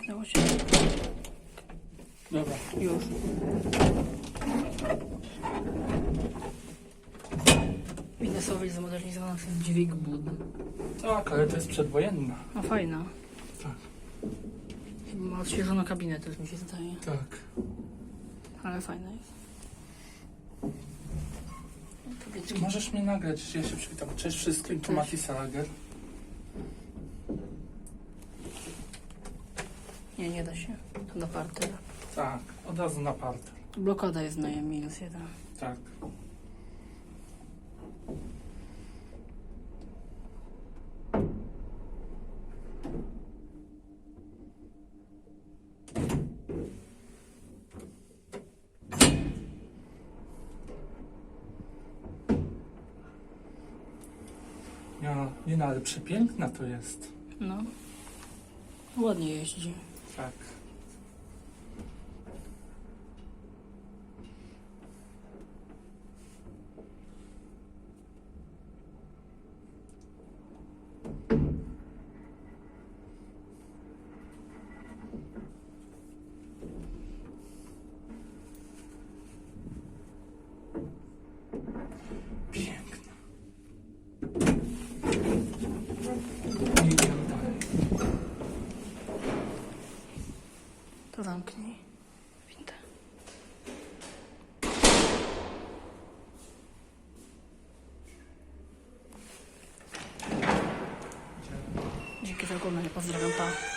zamknęło się. Dobra. Już. Biznesowa i zamodernizowana ten dźwig bud. Tak, ale to jest przedwojenna. No fajna. Tak. Ma odświeżoną kabinę też mi się zdaje. Tak. Ale fajna jest. Możesz mnie nagrać, ja się przywitam. Cześć wszystkim, tu Mati Salager. Nie, nie da się. To na parter. Tak, od razu na parter. Blokada jest na minus jeden. Tak. Ja, nie no, ale przepiękna to jest. No. Ładnie jeździ. Tak. Piękna. Zamknij. Windę. Dzięki za oglądanie. Pozdrawiam. Pa.